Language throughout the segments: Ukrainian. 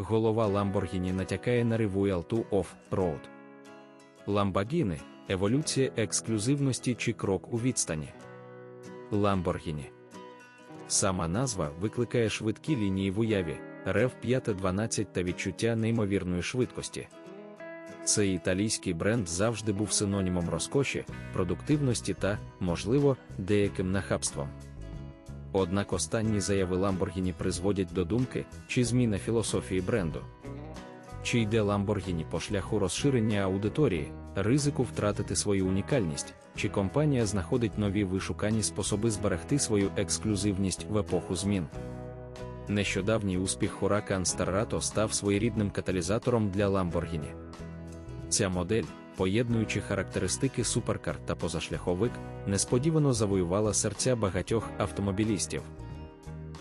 голова Lamborghini натякає на Revuel to Off-Road. Lamborghini – еволюція ексклюзивності чи крок у відстані. Lamborghini. Сама назва викликає швидкі лінії в уяві, рев 512 та відчуття неймовірної швидкості. Цей італійський бренд завжди був синонімом розкоші, продуктивності та, можливо, деяким нахабством. Однак останні заяви Lamborghini призводять до думки, чи зміна філософії бренду. Чи йде Lamborghini по шляху розширення аудиторії, ризику втратити свою унікальність, чи компанія знаходить нові вишукані способи зберегти свою ексклюзивність в епоху змін. Нещодавній успіх Huracan Starrato став своєрідним каталізатором для Lamborghini. Ця модель, поєднуючи характеристики суперкар та позашляховик, несподівано завоювала серця багатьох автомобілістів.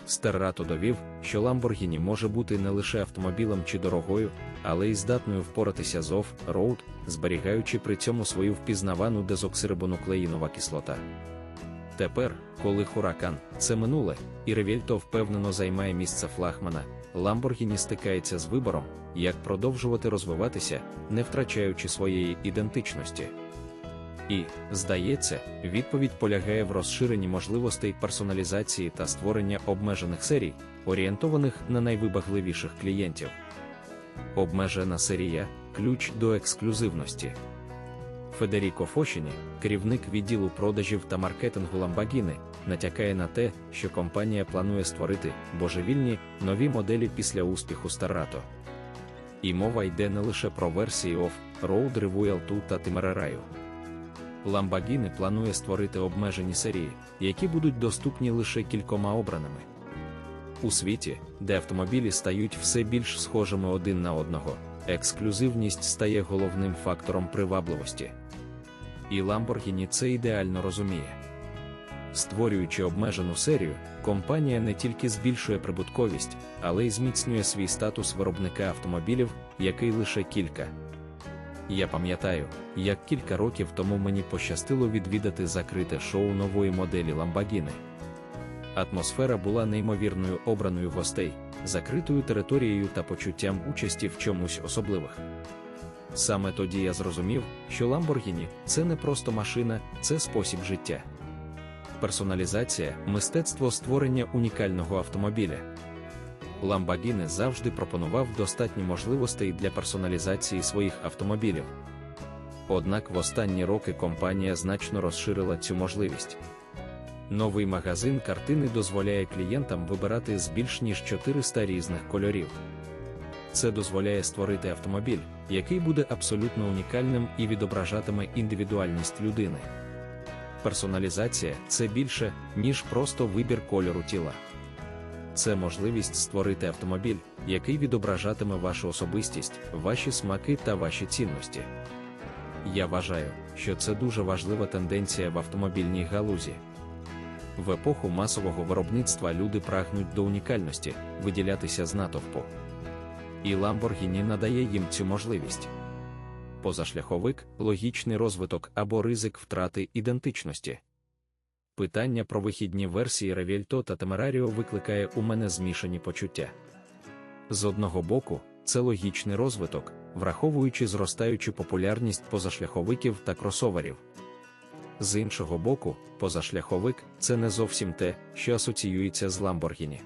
Стеррато довів, що Lamborghini може бути не лише автомобілем чи дорогою, але й здатною впоратися з оф-роуд, зберігаючи при цьому свою впізнавану дезоксирибонуклеїнова кислота. Тепер, коли Huracan – це минуле, і Ревільто впевнено займає місце флагмана, Lamborghini стикається з вибором, як продовжувати розвиватися, не втрачаючи своєї ідентичності. І, здається, відповідь полягає в розширенні можливостей персоналізації та створення обмежених серій, орієнтованих на найвибагливіших клієнтів. Обмежена серія ключ до ексклюзивності. Федеріко Фошіні, керівник відділу продажів та маркетингу Lamborghini, натякає на те, що компанія планує створити божевільні нові моделі після успіху Старрато. І мова йде не лише про версії Off-Road Revuel 2 та Temerario. Lamborghini планує створити обмежені серії, які будуть доступні лише кількома обраними. У світі, де автомобілі стають все більш схожими один на одного, ексклюзивність стає головним фактором привабливості. І Lamborghini це ідеально розуміє. Створюючи обмежену серію, компанія не тільки збільшує прибутковість, але й зміцнює свій статус виробника автомобілів, який лише кілька. Я пам'ятаю, як кілька років тому мені пощастило відвідати закрите шоу нової моделі Lamborghini. Атмосфера була неймовірною обраною гостей, закритою територією та почуттям участі в чомусь особливих. Саме тоді я зрозумів, що Lamborghini – це не просто машина, це спосіб життя. Персоналізація мистецтво створення унікального автомобіля. Lamborghini завжди пропонував достатньо можливостей для персоналізації своїх автомобілів. Однак в останні роки компанія значно розширила цю можливість. Новий магазин картини дозволяє клієнтам вибирати з більш ніж 400 різних кольорів. Це дозволяє створити автомобіль, який буде абсолютно унікальним і відображатиме індивідуальність людини. Персоналізація це більше, ніж просто вибір кольору тіла. Це можливість створити автомобіль, який відображатиме вашу особистість, ваші смаки та ваші цінності. Я вважаю, що це дуже важлива тенденція в автомобільній галузі. В епоху масового виробництва люди прагнуть до унікальності, виділятися з натовпу. І Lamborghini надає їм цю можливість. Позашляховик логічний розвиток або ризик втрати ідентичності. Питання про вихідні версії Ревільто та Темераріо викликає у мене змішані почуття. З одного боку, це логічний розвиток, враховуючи зростаючу популярність позашляховиків та кросоверів. З іншого боку, позашляховик це не зовсім те, що асоціюється з Lamborghini.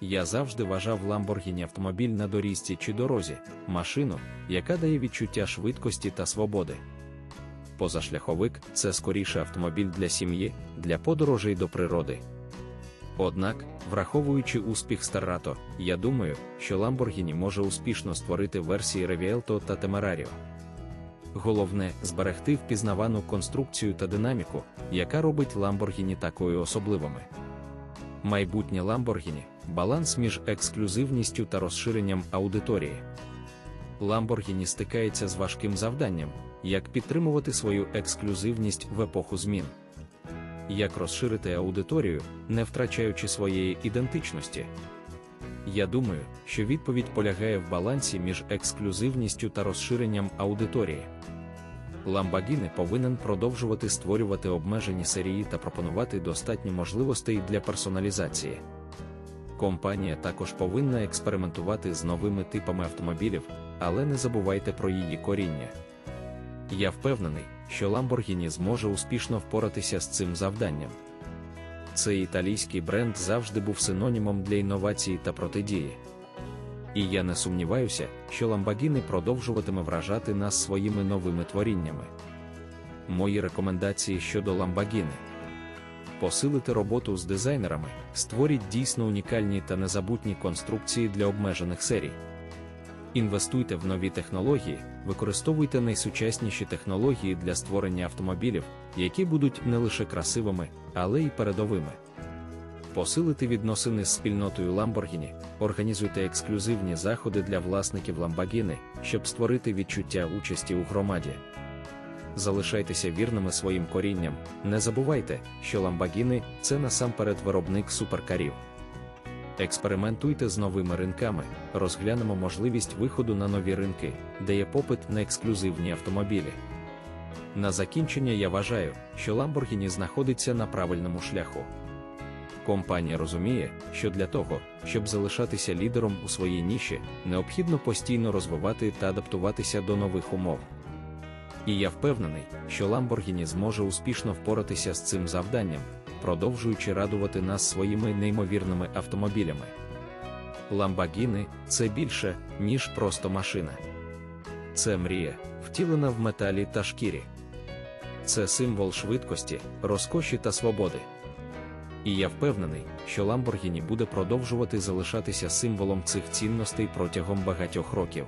Я завжди вважав Lamborghini автомобіль на дорізці чи дорозі, машину, яка дає відчуття швидкості та свободи. Позашляховик це скоріше автомобіль для сім'ї, для подорожей до природи. Однак, враховуючи успіх Старрато, я думаю, що Lamborghini може успішно створити версії Revielto та Temerario. Головне зберегти впізнавану конструкцію та динаміку, яка робить Lamborghini такою особливими. Майбутнє Lamborghini – баланс між ексклюзивністю та розширенням аудиторії. Lamborghini стикається з важким завданням, як підтримувати свою ексклюзивність в епоху змін. Як розширити аудиторію, не втрачаючи своєї ідентичності. Я думаю, що відповідь полягає в балансі між ексклюзивністю та розширенням аудиторії. Lamborghini повинен продовжувати створювати обмежені серії та пропонувати достатньо можливостей для персоналізації. Компанія також повинна експериментувати з новими типами автомобілів, але не забувайте про її коріння. Я впевнений, що Lamborghini зможе успішно впоратися з цим завданням. Цей італійський бренд завжди був синонімом для інновації та протидії. І я не сумніваюся, що Lamborghini продовжуватиме вражати нас своїми новими творіннями. Мої рекомендації щодо Lamborghini. Посилити роботу з дизайнерами, створіть дійсно унікальні та незабутні конструкції для обмежених серій. Інвестуйте в нові технології, використовуйте найсучасніші технології для створення автомобілів, які будуть не лише красивими, але й передовими. Посилити відносини з спільнотою Lamborghini, організуйте ексклюзивні заходи для власників Lamborghini, щоб створити відчуття участі у громаді. Залишайтеся вірними своїм корінням, не забувайте, що Lamborghini – це насамперед виробник суперкарів. Експериментуйте з новими ринками, розглянемо можливість виходу на нові ринки, де є попит на ексклюзивні автомобілі. На закінчення я вважаю, що Lamborghini знаходиться на правильному шляху. Компанія розуміє, що для того, щоб залишатися лідером у своїй ніші, необхідно постійно розвивати та адаптуватися до нових умов. І я впевнений, що Lamborghini зможе успішно впоратися з цим завданням, продовжуючи радувати нас своїми неймовірними автомобілями. Lamborghini – це більше, ніж просто машина. Це мрія, втілена в металі та шкірі. Це символ швидкості, розкоші та свободи. І я впевнений, що Lamborghini буде продовжувати залишатися символом цих цінностей протягом багатьох років.